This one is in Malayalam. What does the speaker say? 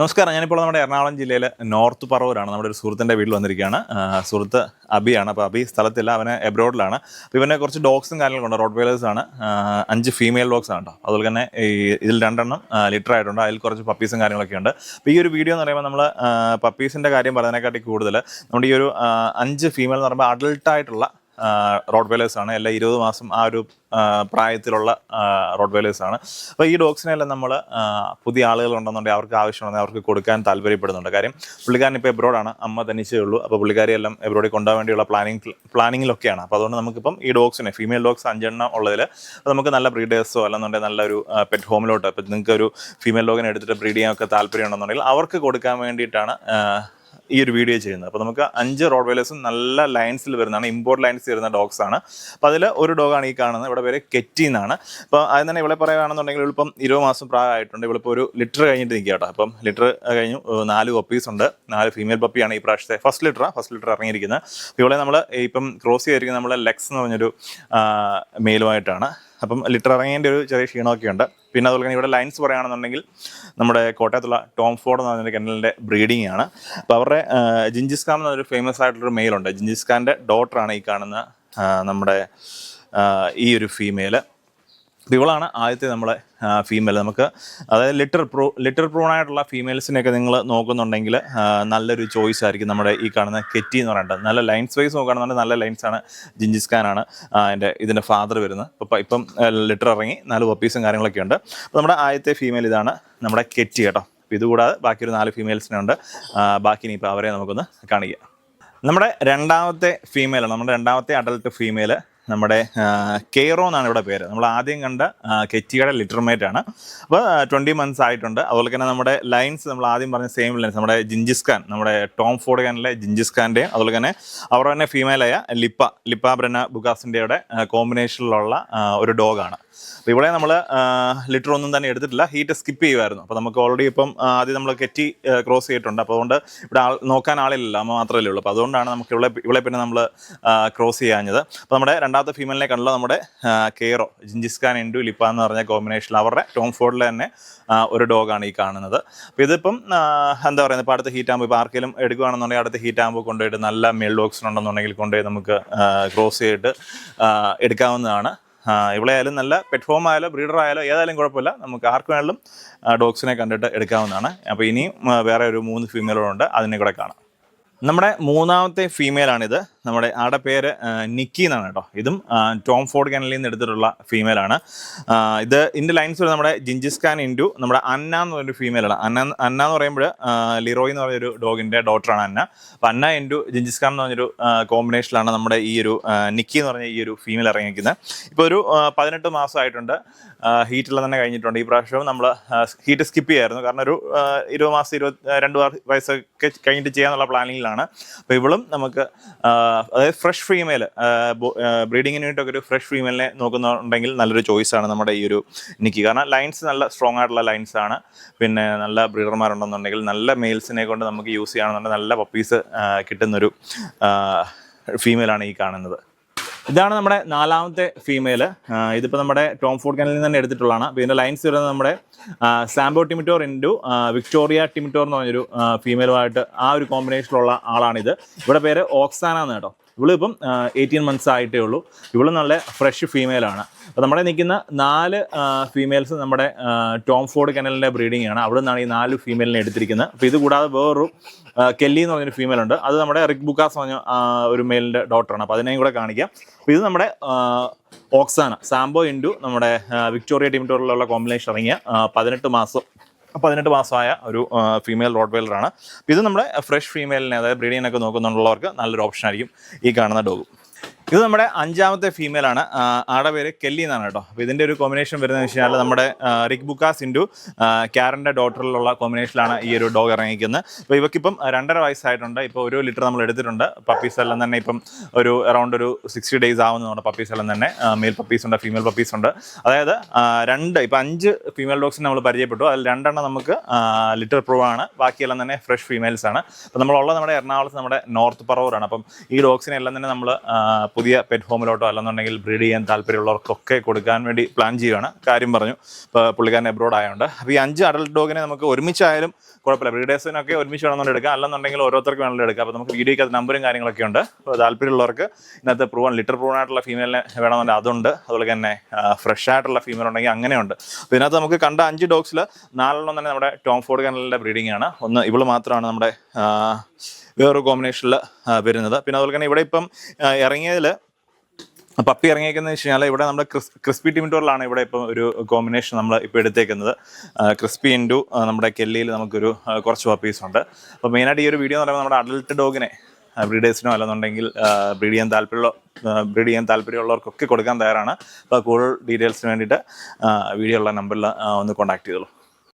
നമസ്കാരം. ഞാനിപ്പോൾ നമ്മുടെ എറണാകുളം ജില്ലയിലെ നോർത്ത് പറവൂരാണ്. നമ്മുടെ ഒരു സുഹൃത്തിന്റെ വീട്ടിൽ വന്നിരിക്കുകയാണ്. സുഹൃത്ത് അബിയാണ്. അപ്പോൾ അബി സ്ഥലത്തില്ല അവന് എബ്രോഡിലാണ്. അപ്പോൾ ഇവനെ കുറച്ച് ഡോഗ്സും ഉണ്ട്. റോഡ് ആണ്. അഞ്ച് ഫീമെയിൽ ഡോഗ്സ് ആണ് കേട്ടോ. അതുപോലെ തന്നെ ഈ ഇതിൽ രണ്ടെണ്ണം ലിറ്റർ ആയിട്ടുണ്ട്. അതിൽ കുറച്ച് പപ്പീസും കാര്യങ്ങളൊക്കെ ഉണ്ട്. അപ്പോൾ ഈ ഒരു വീഡിയോ എന്ന് പറയുമ്പോൾ നമ്മൾ പപ്പീസിന്റെ കാര്യം പറയുന്നതിനെക്കാട്ടി കൂടുതൽ നമ്മുടെ ഈ ഒരു അഞ്ച് ഫീമെയിൽ എന്ന് പറയുമ്പോൾ അഡൾട്ടായിട്ടുള്ള റോഡ് ആണ്. എല്ലാം ഇരുപത് മാസം ആ ഒരു പ്രായത്തിലുള്ള റോഡ് ആണ്. അപ്പോൾ ഈ ഡോഗ്സിനെല്ലാം നമ്മൾ പുതിയ ആളുകൾ ഉണ്ടെന്നുണ്ടെങ്കിൽ അവർക്ക് ആവശ്യമുണ്ടെങ്കിൽ അവർക്ക് കൊടുക്കാൻ താല്പര്യപ്പെടുന്നുണ്ട്. കാര്യം പുള്ളിക്കാരൻ ഇപ്പോൾ എബ്രോഡാണ് അമ്മ തനിച്ചേ ഉള്ളൂ. അപ്പോൾ പുള്ളിക്കാരി എല്ലാം എബ്രോഡിൽ കൊണ്ടുപോകാൻ വേണ്ടിയുള്ള പ്ലാനിങ് പ്ലാനിങ്ങിലൊക്കെയാണ് അപ്പോൾ അതുകൊണ്ട് നമുക്കിപ്പം ഈ ഡോഗ്സിനെ ഫീമെയിൽ ഡോഗ്സ് അഞ്ചെണ്ണം ഉള്ളതിൽ നമുക്ക് നല്ല ബ്രീഡേഴ്സോ അല്ലെന്നുണ്ടെങ്കിൽ നല്ലൊരു പെറ്റ് ഹോമിലോട്ടോ ഇപ്പം നിങ്ങൾക്ക് ഒരു ഫീമെയിൽ ഡോഗിനെ എടുത്തിട്ട് ബ്രീഡ് ചെയ്യാനൊക്കെ താല്പര്യം ഉണ്ടെന്നുണ്ടെങ്കിൽ അവർക്ക് കൊടുക്കാൻ വേണ്ടിയിട്ടാണ് ഈ ഒരു വീഡിയോ ചെയ്യുന്നത്. അപ്പോൾ നമുക്ക് അഞ്ച് റോഡ് വെയിലേഴ്സും നല്ല ലൈൻസിൽ വരുന്നതാണ്. ഇമ്പോർട്ട് ലൈൻസ് വരുന്ന ഡോഗ്സ് ആണ്. അപ്പോൾ അതിൽ ഒരു ഡോഗാണ് ഈ കാണുന്നത്. ഇവിടെ പേര് കെറ്റി എന്നാണ്. അപ്പോൾ അതിന് തന്നെ ഇവിടെ പറയുകയാണെന്നുണ്ടെങ്കിൽ ഇപ്പം ഇരുപത് മാസം പ്രായമായിട്ടുണ്ട്. ഇവളിപ്പോൾ ഒരു ലിറ്റർ കഴിഞ്ഞിട്ട് നിൽക്കുക കേട്ടോ. അപ്പം ലിറ്റർ കഴിഞ്ഞു. നാല് പപ്പീസ് ഉണ്ട്. നാല് ഫീമെയിൽ പപ്പിയാണ് ഈ പ്രാവശ്യത്തെ ഫസ്റ്റ് ലിറ്ററാണ് ഫസ്റ്റ് ലിറ്റർ ഇറങ്ങിയിരിക്കുന്നത്. ഇവിടെ നമ്മൾ ഇപ്പം ക്രോസ് ചെയ്തിരിക്കുന്നത് നമ്മൾ ലെക്സ് എന്ന് പറഞ്ഞൊരു മെയിലുമായിട്ടാണ് അപ്പം ലിറ്റർ ഇറങ്ങേന്റെ ഒരു ചെറിയ ക്ഷീണമൊക്കെ ഉണ്ട് പിന്നെ അതുപോലെ തന്നെ ഇവിടെ ലൈൻസ് പറയുകയാണെന്നുണ്ടെങ്കിൽ നമ്മുടെ കോട്ടയത്തുള്ള ടോം ഫോർഡ് എന്ന് പറഞ്ഞൊരു കെനലിന്റെ ബ്രീഡിംഗ് ആണ്. അപ്പോൾ അവരുടെ ജിഞ്ചിസ് ഖാൻ എന്നൊരു ഫേമസ് ആയിട്ടുള്ളൊരു മെയിലുണ്ട് ജിഞ്ചിസ് ഖാന്റെ ഡോട്ടറാണ് ഈ കാണുന്ന നമ്മുടെ ഈ ഒരു ഫീമെയിൽ ഇവളാണ് ആദ്യത്തെ നമ്മളെ ഫീമെയിൽ നമുക്ക് അതായത് ലിറ്റർ പ്രൂ ലിറ്റർ പ്രൂൺ ആയിട്ടുള്ള ഫീമെയിൽസിനെയൊക്കെ നിങ്ങൾ നോക്കുന്നുണ്ടെങ്കിൽ നല്ലൊരു ചോയ്സ് ആയിരിക്കും നമ്മുടെ ഈ കാണുന്ന കെറ്റി എന്ന് പറയുന്നത് നല്ല ലൈൻസ് വൈസ് നോക്കുകയാണെന്നുണ്ടെങ്കിൽ നല്ല ലൈൻസ് ആണ് ജിഞ്ചിസ് ഖാനാണ് എന്റെ ഇതിന്റെ ഫാദർ വരുന്നത്. അപ്പം ഇപ്പം ലിറ്റർ ഇറങ്ങി നാല് പപ്പീസും കാര്യങ്ങളൊക്കെ ഉണ്ട്. അപ്പോൾ നമ്മുടെ ആദ്യത്തെ ഫീമെയിൽ ഇതാണ് നമ്മുടെ കെറ്റി കേട്ടോ. അപ്പോൾ ഇതുകൂടാതെ ബാക്കി ഒരു നാല് ഫീമെയിൽസിനെ ഉണ്ട്. ബാക്കി ഇനിയിപ്പോൾ അവരെ നമുക്കൊന്ന് കാണിക്കാം. നമ്മുടെ രണ്ടാമത്തെ ഫീമെയിലാണ് നമ്മുടെ രണ്ടാമത്തെ അഡൽട്ട് ഫീമെയിൽ നമ്മുടെ കെയറോ എന്നാണ് ഇവിടെ പേര്. നമ്മൾ ആദ്യം കണ്ട കെറ്റിയുടെ ലിറ്റർമേറ്റ് ആണ്. അപ്പോൾ ട്വന്റി മന്ത്സ് ആയിട്ടുണ്ട്. അതുപോലെ തന്നെ നമ്മുടെ ലൈൻസ് നമ്മൾ ആദ്യം പറഞ്ഞ സെയിം ലൈൻസ് നമ്മുടെ ജിഞ്ചിസ് ഖാൻ നമ്മുടെ ടോം ഫോർഡ് ഖാനിലെ ജിഞ്ചിസ് ഖാന്റെയും അതുപോലെ തന്നെ അവർ തന്നെ ഫീമെയിലായ ലിപ്പ ലിപ്പ ബ്രന ബുഗാസിന്റെയുടെ കോമ്പിനേഷനിലുള്ള ഒരു ഡോഗാണ് അപ്പോൾ ഇവിടെ നമ്മൾ ലിറ്റർ ഒന്നും തന്നെ എടുത്തിട്ടില്ല. ഹീറ്റ് സ്കിപ്പ് ചെയ്യുമായിരുന്നു അപ്പോൾ നമുക്ക് ഓൾറെഡി ഇപ്പം ആദ്യം നമ്മൾ കെറ്റി ക്രോസ് ചെയ്തിട്ടുണ്ട്. അപ്പോൾ അതുകൊണ്ട് ഇവിടെ ആൾ നോക്കാൻ ആളില്ല അമ്മ മാത്രമല്ലേ ഉള്ളൂ. അപ്പോൾ അതുകൊണ്ടാണ് നമുക്ക് ഇവിടെ ഇവിടെ പിന്നെ നമ്മൾ ക്രോസ് ചെയ്യാഞ്ഞത്. അപ്പോൾ നമ്മുടെ രണ്ടാമത്തെ ഫീമെയിലിനെ കണ്ടല്ലോ നമ്മുടെ കെയറോ ജിഞ്ചിസ്കാൻ ഇൻഡു ലിപ്പ എന്ന് പറഞ്ഞ കോമ്പിനേഷൻ അവരുടെ ടോം ഫോർഡിലെ തന്നെ ഒരു ഡോഗാണ് ഈ കാണുന്നത്. അപ്പോൾ ഇതിപ്പം എന്താ പറയുന്നത്? ഇപ്പോൾ അടുത്ത ഹീറ്റ് ആകുമ്പോൾ ഇപ്പോൾ ആർക്കെങ്കിലും എടുക്കുകയാണെന്നുണ്ടെങ്കിൽ അടുത്ത ഹീറ്റ് ആകുമ്പോൾ കൊണ്ടുപോയിട്ട് നല്ല മെയിൽ ഡോഗ്സ് ഉണ്ടെന്നുണ്ടെങ്കിൽ കൊണ്ടുപോയി നമുക്ക് ക്രോസ് ചെയ്തിട്ട് എടുക്കാവുന്നതാണ്. ഇവിടെ ആയാലും നല്ല പെറ്റ് ആയാലോ ബ്രീഡർ ആയാലും ഏതായാലും കുഴപ്പമില്ല. നമുക്ക് ആർക്ക് വേണമെങ്കിലും ഡോഗ്സിനെ കണ്ടിട്ട് എടുക്കാവുന്നതാണ്. അപ്പോൾ ഇനിയും വേറെ ഒരു മൂന്ന് ഫീമെയിലുകളുണ്ട് അതിനെ കൂടെ കാണാം. നമ്മുടെ മൂന്നാമത്തെ ഫീമെയിലാണിത് നമ്മുടെ ആടെ പേര് നിക്കി എന്നാണ് കേട്ടോ. ഇതും ടോം ഫോർഡ് കനലിൽ നിന്ന് എടുത്തിട്ടുള്ള ഫീമെയിലാണ് ആണ്. ഇത് ഇതിന്റെ ലൈൻസ് വരുന്നത് നമ്മുടെ ജിഞ്ചിസ് ഖാൻ ഇൻഡു നമ്മുടെ അന്ന എന്ന് പറഞ്ഞൊരു ഫീമെയിലാണ് അന്ന അന്ന എന്ന് പറയുമ്പോൾ ലിറോയ് എന്ന് പറഞ്ഞൊരു ഡോഗിന്റെ ഡോട്ടറാണ് അന്ന. അപ്പം അന്ന ഇൻഡു ജിഞ്ചിസ് ഖാൻ എന്ന് പറഞ്ഞൊരു കോമ്പിനേഷനിലാണ് നമ്മുടെ ഈ ഒരു നിക്കി എന്ന് പറഞ്ഞ ഈ ഒരു ഫീമെയിൽ ഇറങ്ങിയിരിക്കുന്നത്. ഇപ്പോൾ ഒരു പതിനെട്ട് മാസമായിട്ടുണ്ട് ഹീറ്റെല്ലാം തന്നെ കഴിഞ്ഞിട്ടുണ്ട്. ഈ പ്രാവശ്യവും നമ്മൾ ഹീറ്റ് സ്കിപ്പ് ചെയ്യായിരുന്നു. കാരണം ഒരു ഇരുപത് മാസം ഇരുപത് രണ്ട് വയ- വയസ്സൊക്കെ കഴിഞ്ഞിട്ട് ചെയ്യാന്നുള്ള പ്ലാനിങ്ങിലാണ് അപ്പോൾ ഇവളും നമുക്ക് അതായത് ഫ്രഷ് ഫീമെയിൽ ബ്രീഡിങ്ങിന് വേണ്ടിയിട്ടൊക്കെ ഒരു ഫ്രഷ് ഫീമെയിലിനെ നോക്കുന്നുണ്ടെങ്കിൽ നല്ലൊരു ചോയ്സ് ആണ് നമ്മുടെ ഈ ഒരു നിക്കി. കാരണം ലൈൻസ് നല്ല സ്ട്രോങ് ആയിട്ടുള്ള ലൈൻസ് ആണ്. പിന്നെ നല്ല ബ്രീഡർമാരുണ്ടെന്നുണ്ടെങ്കിൽ നല്ല മെയിൽസിനെ കൊണ്ട് നമുക്ക് യൂസ് ചെയ്യുകയാണെന്നുണ്ടെങ്കിൽ നല്ല പപ്പീസ് കിട്ടുന്നൊരു ഫീമെയിലാണ് ഈ കാണുന്നത്. ഇതാണ് നമ്മുടെ നാലാമത്തെ ഫീമെയിൽ ഇതിപ്പോൾ നമ്മുടെ ടോം ഫോർഡ് കനലിൽ നിന്ന് തന്നെ എടുത്തിട്ടുള്ളതാണ്. അപ്പോൾ ഇതിന്റെ ലൈൻസ് വരുന്നത് നമ്മുടെ Sambo Timitor Indu Victoria Timitor എന്ന് പറഞ്ഞൊരു ഫീമെയിലുമായിട്ട് ആ ഒരു കോമ്പിനേഷനിലുള്ള ആളാണിത്. ഇവിടെ പേര് ഓക്സാന എന്ന് കേട്ടോ. ഇവളിപ്പം എയ്റ്റീൻ മന്ത്സ് ആയിട്ടേ ഉള്ളൂ. ഇവൾ നല്ല ഫ്രഷ് ഫീമെയിലാണ് അപ്പോൾ നമ്മുടെ നിൽക്കുന്ന നാല് ഫീമെയിൽസ് നമ്മുടെ ടോം ഫോർഡ് കനലിന്റെ ബ്രീഡിംഗ് ആണ്. അവിടെ നിന്നാണ് ഈ നാല് ഫീമെയിലിനെ എടുത്തിരിക്കുന്നത്. അപ്പോൾ ഇത് കൂടാതെ വേറൊരു കെല്ലി എന്ന് പറഞ്ഞൊരു ഫീമെയിൽ ഉണ്ട്. അത് നമ്മുടെ റിക് ബുക്കാസ് പറഞ്ഞ ഒരു മെയിലിന്റെ ഡോക്ടറാണ് അപ്പോൾ അതിനെയും കൂടെ കാണിക്കാം. അപ്പോൾ ഇത് നമ്മുടെ ഓക്സാന സാംബോ ഇൻഡു നമ്മുടെ വിക്ടോറിയ വിക്ടോറിയ ടിമിറ്റോറിലുള്ള കോമ്പിനേഷൻ ഇറങ്ങിയ പതിനെട്ട് മാസം പതിനെട്ട് മാസമായ ഒരു ഫീമെയിൽ റോഡ് വെയിലറാണ് ഇത് നമ്മുടെ ഫ്രഷ് ഫീമെയിലിനെ അതായത് ബ്രീഡിങ്ങിനൊക്കെ നോക്കുന്നുള്ളവർക്ക് നല്ലൊരു ഓപ്ഷൻ ആയിരിക്കും ഈ കാണുന്ന ഡോഗ് ഇത് നമ്മുടെ അഞ്ചാമത്തെ ഫീമെയിൽ ആണ്. ആടെ പേര് കെല്ലി എന്നാണ് കേട്ടോ. അപ്പോൾ ഇതിന്റെ ഒരു കോമ്പിനേഷൻ വരുന്നത് വെച്ച് കഴിഞ്ഞാൽ നമ്മുടെ റിക് ബുക്കാസ് ഇന്റു ക്യാരന്റെ ഡോട്ടറിലുള്ള കോമ്പിനേഷനിലാണ് ഈ ഒരു ഡോഗ് ഇറങ്ങിക്കുന്നത് അപ്പോൾ ഇവക്കിപ്പം രണ്ടര വയസ്സായിട്ടുണ്ട്. ഇപ്പോൾ ഒരു ലിറ്റർ നമ്മൾ എടുത്തിട്ടുണ്ട്. പപ്പീസ് എല്ലാം തന്നെ ഇപ്പം ഒരു അറൗണ്ട് ഒരു സിക്സ്റ്റി ഡേയ്സ് ആവുന്നതുകൊണ്ട് പപ്പീസ് എല്ലാം തന്നെ. മെയിൽ പപ്പീസ് ഉണ്ട് ഫീമെയിൽ പപ്പീസ് ഉണ്ട്. അതായത് രണ്ട് ഇപ്പം അഞ്ച് ഫീമെയിൽ ഡോഗ്സിനെ നമ്മൾ പരിചയപ്പെട്ടു. അതിൽ രണ്ടെണ്ണം നമുക്ക് ലിറ്റർ പ്രൂവ് ആണ്. ബാക്കിയെല്ലാം തന്നെ ഫ്രഷ് ഫീമെയിൽസ് ആണ്. അപ്പോൾ നമ്മളുള്ള നമ്മുടെ എറണാകുളത്ത് നമ്മുടെ നോർത്ത് പറവൂറാണ് അപ്പം ഈ ഡോഗ്സിനെ എല്ലാം തന്നെ നമ്മൾ പുതിയ പെറ്റ് ഹോമിലോട്ടോ അല്ലെന്നുണ്ടെങ്കിൽ ബ്രീഡ് ചെയ്യാൻ താല്പര്യമുള്ളവർക്കൊക്കെ കൊടുക്കാൻ വേണ്ടി പ്ലാൻ ചെയ്യുകയാണ്. കാര്യം പറഞ്ഞു. ഇപ്പോൾ പുള്ളിക്കാരൻ എബ്രോഡ് ആയതുകൊണ്ട് അപ്പോൾ ഈ അഞ്ച് അഡൽട്ട് ഡോഗിനെ നമുക്ക് ഒരുമിച്ചായാലും കുഴപ്പമില്ല. ബ്രീഡേഴ്സിനൊക്കെ ഒരുമിച്ച് വേണമെന്നുണ്ട് എടുക്കാം. അല്ലെന്നുണ്ടെങ്കിൽ ഓരോരുത്തർക്ക് വേണമെങ്കിലും എടുക്കാം. അപ്പോൾ നമുക്ക് വീഡിയോയ്ക്ക് അത് നമ്പറും കാര്യങ്ങളൊക്കെ ഉണ്ട്. അപ്പോൾ താല്പര്യമുള്ളവർക്ക് ഇന്നത്തെ പ്രൂവൺ ലിറ്റർ പ്രൂവൺ ആയിട്ടുള്ള ഫീമെയിലിനെ വേണമെന്നുണ്ടെങ്കിൽ അതുണ്ട്. അതുപോലെ തന്നെ ഫ്രഷ് ആയിട്ടുള്ള ഫീമെയിൽ ഉണ്ടെങ്കിൽ അങ്ങനെയുണ്ട്. അപ്പോൾ ഇതിനകത്ത് നമുക്ക് കണ്ട അഞ്ച് ഡോഗ്സിൽ നാലെണ്ണം തന്നെ നമ്മുടെ ടോം ഫോർഡ് കനലിന്റെ ബ്രീഡിംഗ് ആണ്. ഒന്ന് ഇവൾ മാത്രമാണ് നമ്മുടെ വേറൊരു കോമ്പിനേഷനിൽ വരുന്നത്. പിന്നെ അതുപോലെ തന്നെ ഇവിടെ ഇപ്പം ഇറങ്ങിയതിൽ പപ്പി ഇറങ്ങിയേക്കുന്നത് വെച്ച് കഴിഞ്ഞാൽ ഇവിടെ നമ്മുടെ ക്രിസ് ക്രിസ്പി ടിമിറ്റോറിലാണ് ഇവിടെ ഇപ്പം ഒരു കോമ്പിനേഷൻ നമ്മൾ ഇപ്പോൾ എടുത്തേക്കുന്നത്. ക്രിസ്പി ഇൻഡു നമ്മുടെ കെല്ലിയിൽ നമുക്കൊരു കുറച്ച് പപ്പീസ് ഉണ്ട്. അപ്പോൾ മെയിനായിട്ട് ഈ ഒരു വീഡിയോ എന്ന് പറയുമ്പോൾ നമ്മുടെ അഡൽട്ട് ഡോഗിനെ ബ്രീഡേഴ്സിനോ അല്ലെന്നുണ്ടെങ്കിൽ ബ്രീഡ് ചെയ്യാൻ താല്പര്യമുള്ള ബ്രീഡ് ചെയ്യാൻ താല്പര്യമുള്ളവർക്കൊക്കെ കൊടുക്കാൻ തയ്യാറാണ്. അപ്പോൾ കൂടുതൽ ഡീറ്റെയിൽസിന് വേണ്ടിയിട്ട് വീഡിയോ ഉള്ള നമ്പറിൽ ഒന്ന് കോൺടാക്ട് ചെയ്തോളൂ.